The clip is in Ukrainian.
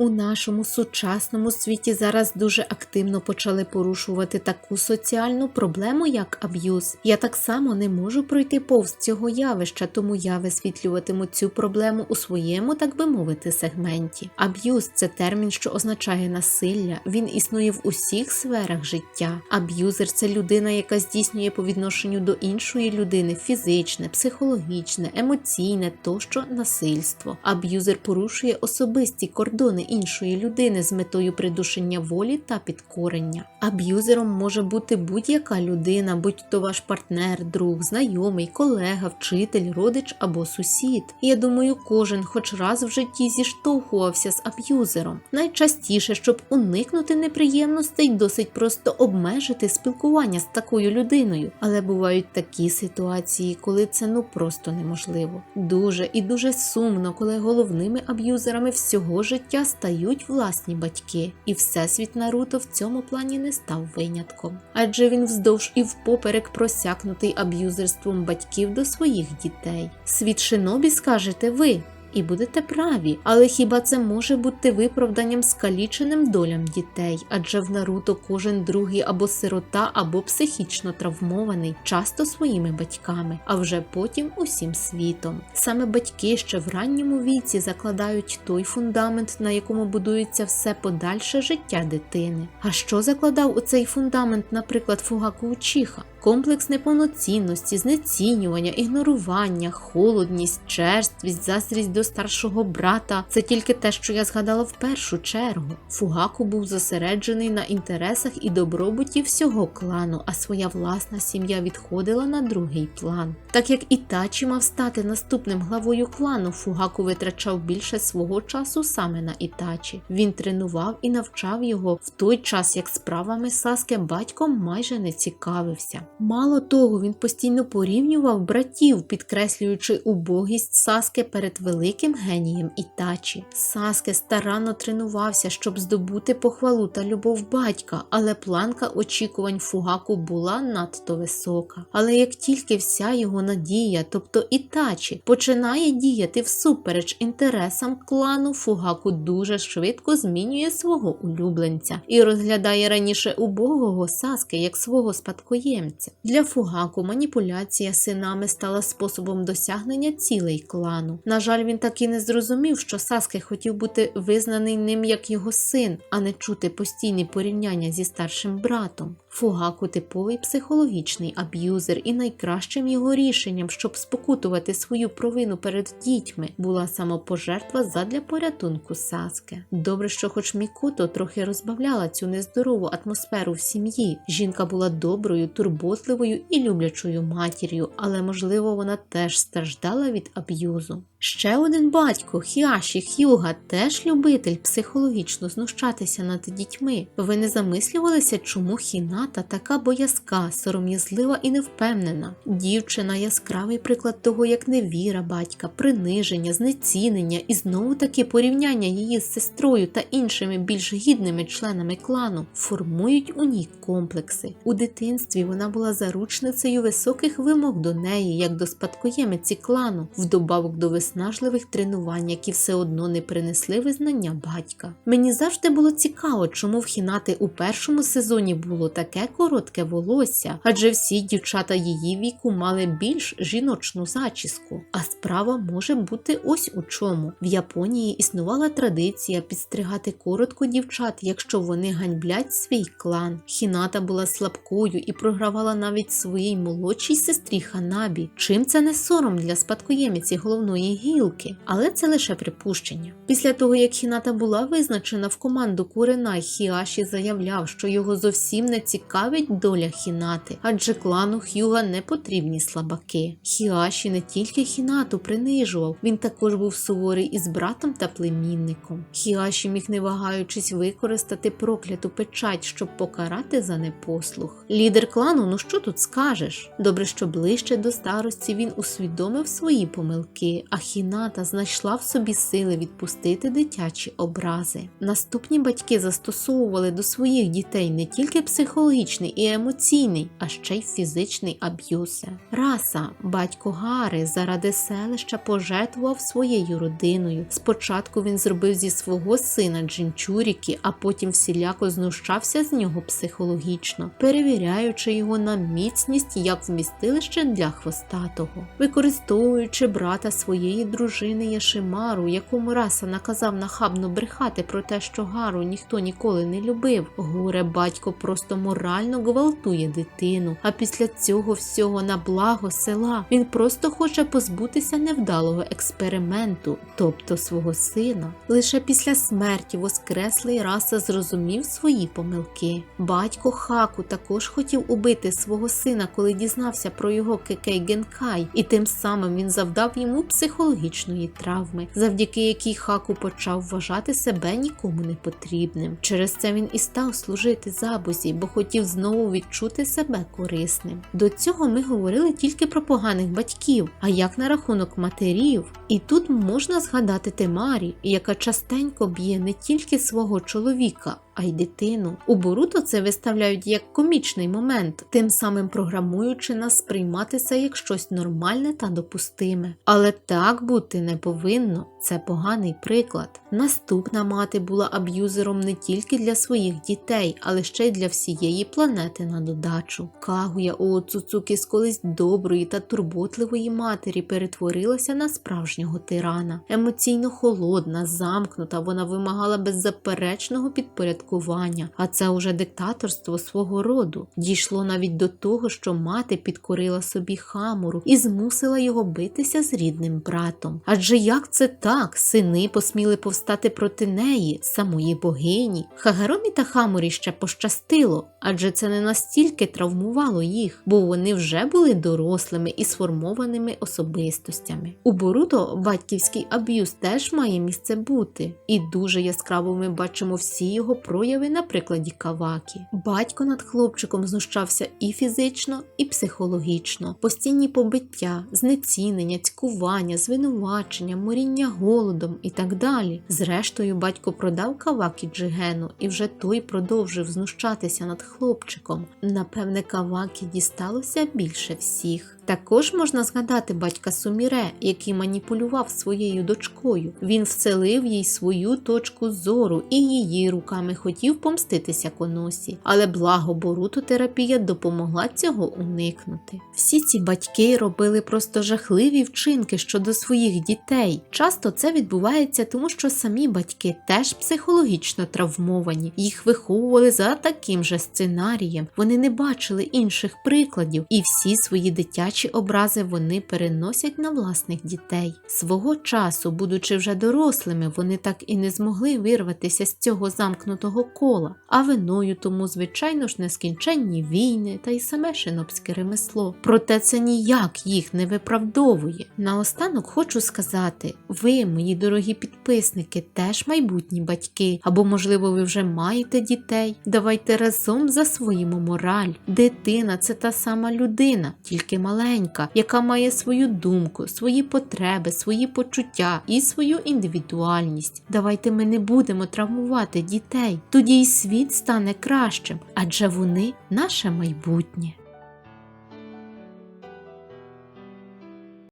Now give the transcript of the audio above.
У нашому сучасному світі зараз дуже активно почали порушувати таку соціальну проблему, як аб'юз. Я так само не можу пройти повз цього явища, тому я висвітлюватиму цю проблему у своєму, так би мовити, сегменті. Аб'юз це термін, що означає насилля. Він існує в усіх сферах життя. Аб'юзер це людина, яка здійснює по відношенню до іншої людини фізичне, психологічне, емоційне тощо насильство. Аб'юзер порушує особисті кордони іншої людини з метою придушення волі та підкорення. Аб'юзером може бути будь-яка людина, будь то ваш партнер, друг, знайомий, колега, вчитель, родич або сусід. Я думаю, кожен хоч раз в житті зіштовхувався з аб'юзером. Найчастіше, щоб уникнути неприємностей, досить просто обмежити спілкування з такою людиною. Але бувають такі ситуації, коли це ну просто неможливо. Дуже і дуже сумно, коли головними аб'юзерами всього життя стають власні батьки, і всесвіт Наруто в цьому плані не став винятком. Адже він вздовж і впоперек просякнутий аб'юзерством батьків до своїх дітей. Світ шинобі скажете ви. І будете праві, але хіба це може бути виправданням скаліченим долям дітей? Адже в Наруто кожен другий або сирота, або психічно травмований, часто своїми батьками, а вже потім усім світом. Саме батьки ще в ранньому віці закладають той фундамент, на якому будується все подальше життя дитини. А що закладав у цей фундамент, наприклад, Фугаку Учіха? Комплекс неповноцінності, знецінювання, ігнорування, холодність, черствість, заздрість до старшого брата це тільки те, що я згадала в першу чергу. Фугаку був зосереджений на інтересах і добробуті всього клану, а своя власна сім'я відходила на другий план. Так як Ітачі мав стати наступним главою клану, Фугаку витрачав більше свого часу саме на Ітачі. Він тренував і навчав його в той час, як справами Саске батьком майже не цікавився. Мало того, він постійно порівнював братів, підкреслюючи убогість Саске перед великим генієм Ітачі. Саске старанно тренувався, щоб здобути похвалу та любов батька, але планка очікувань Фугаку була надто висока. Але як тільки вся його надія, тобто Ітачі, починає діяти всупереч інтересам клану, Фугаку дуже швидко змінює свого улюбленця і розглядає раніше убогого Саске як свого спадкоємця. Для Фугаку маніпуляція синами стала способом досягнення цілей клану. На жаль, він так і не зрозумів, що Саске хотів бути визнаний ним як його син, а не чути постійні порівняння зі старшим братом. Фугаку типовий психологічний аб'юзер, і найкращим його рішенням, щоб спокутувати свою провину перед дітьми, була самопожертва задля порятунку Саске. Добре, що хоч Мікото трохи розбавляла цю нездорову атмосферу в сім'ї. Жінка була доброю, турботливою і люблячою матір'ю, але можливо вона теж страждала від аб'юзу. Ще один батько, Хіаші Х'юга, теж любитель психологічно знущатися над дітьми. Ви не замислювалися, чому Хіната така боязка, сором'язлива і невпевнена. Дівчина яскравий приклад того, як невіра батька, приниження, знецінення і знову таки порівняння її з сестрою та іншими більш гідними членами клану формують у ній комплекси. У дитинстві вона була заручницею високих вимог до неї, як до спадкоємиці клану, вдобавок до виснажливих тренувань, які все одно не принесли визнання батька. Мені завжди було цікаво, чому в Хінати у першому сезоні було таке коротке волосся, адже всі дівчата її віку мали більш жіночну зачіску. А справа може бути ось у чому. В Японії існувала традиція підстригати коротко дівчат, якщо вони ганьблять свій клан. Хіната була слабкою і програвала навіть своїй молодшій сестрі Ханабі. Чим це не сором для спадкоємиці головної гілки? Але це лише припущення. Після того, як Хіната була визначена в команду Куренай, Хіаші заявляв, що його зовсім не цікавить доля Хінати, адже клану Х'юга не потрібні слабаки. Хіаші не тільки Хінату принижував, він також був суворий із братом та племінником. Хіаші міг не вагаючись використати прокляту печать, щоб покарати за непослух. Лідер клану, ну що тут скажеш? Добре, що ближче до старості він усвідомив свої помилки, а Хіната знайшла в собі сили відпустити дитячі образи. Наступні батьки застосовували до своїх дітей не тільки психологічний і емоційний, а ще й фізичний аб'юз. Раса, батько Гари, заради селища пожертвував своєю родиною. Спочатку він зробив зі свого сина Джинчуріки, а потім всіляко знущався з нього психологічно, перевіряючи його на міцність як вмістилище для хвостатого, використовуючи брата своєї дружини Яшимару, якому раса наказав нахабно брехати про те, що Гару ніхто ніколи не любив. Горе батько просто морально гвалтує дитину. А після цього всього на благо села він просто хоче позбутися невдалого експерименту, тобто свого сина. Лише після смерті воскреслий раса зрозумів свої помилки. Батько Хаку також хотів убити свого сина, коли дізнався про його кекей Генкай, і тим самим він завдав йому психологічної травми, завдяки якій Хаку почав вважати себе нікому не потрібним. Через це він і став служити забузі, бо хотів знову відчути себе корисним. До цього ми говорили тільки про поганих батьків. А як на рахунок матерів? І тут можна згадати Темарі, яка частенько б'є не тільки свого чоловіка, а й дитину. У Боруто це виставляють як комічний момент, тим самим програмуючи нас сприймати це як щось нормальне та допустиме. Але так бути не повинно. Це поганий приклад. Наступна мати була аб'юзером не тільки для своїх дітей, але ще й для всієї планети на додачу. Кагуя у Оцуцуки з колись доброї та турботливої матері перетворилася на справжнього тирана. Емоційно холодна, замкнута, вона вимагала беззаперечного підпорядкування, а це уже диктаторство свого роду. Дійшло навіть до того, що мати підкорила собі хамуру і змусила його битися з рідним братом. Адже як це так, сини посміли повстати проти неї, самої богині? Хагаромі та Хамурі ще пощастило, адже це не настільки травмувало їх, бо вони вже були дорослими і сформованими особистостями. У Боруто батьківський аб'юз теж має місце бути, і дуже яскраво ми бачимо всі його прояви на прикладі Кавакі. Батько над хлопчиком знущався і фізично, і психологічно, постійні побиття, знецінення, цькування, звинувачення, моріння голодом і так далі. Зрештою, батько продав Кавакі Джигену, і вже той продовжив знущатися над хлопчиком. Напевне, Кавакі дісталося більше всіх. Також можна згадати батька Суміре, який маніпулював своєю дочкою. Він вселив їй свою точку зору і її руками хотів помститися коносі. Але благо борутотерапія допомогла цього уникнути. Всі ці батьки робили просто жахливі вчинки щодо своїх дітей. Часто це відбувається тому, що самі батьки теж психологічно травмовані. Їх виховували за таким же сценарієм. Вони не бачили інших прикладів, і всі свої дитячі образи вони переносять на власних дітей. Свого часу, будучи вже дорослими, вони так і не змогли вирватися з цього замкнутого кола, а виною тому, звичайно ж, нескінченні війни та й саме шинобське ремесло. Проте це ніяк їх не виправдовує. Наостанок хочу сказати: ви, мої дорогі підписники, теж майбутні батьки, або, можливо, ви вже маєте дітей. Давайте разом засвоїмо мораль. Дитина це та сама людина, тільки маленька, яка має свою думку, свої потреби, свої почуття і свою індивідуальність. Давайте ми не будемо травмувати дітей. Тоді й світ стане кращим, адже вони наше майбутнє.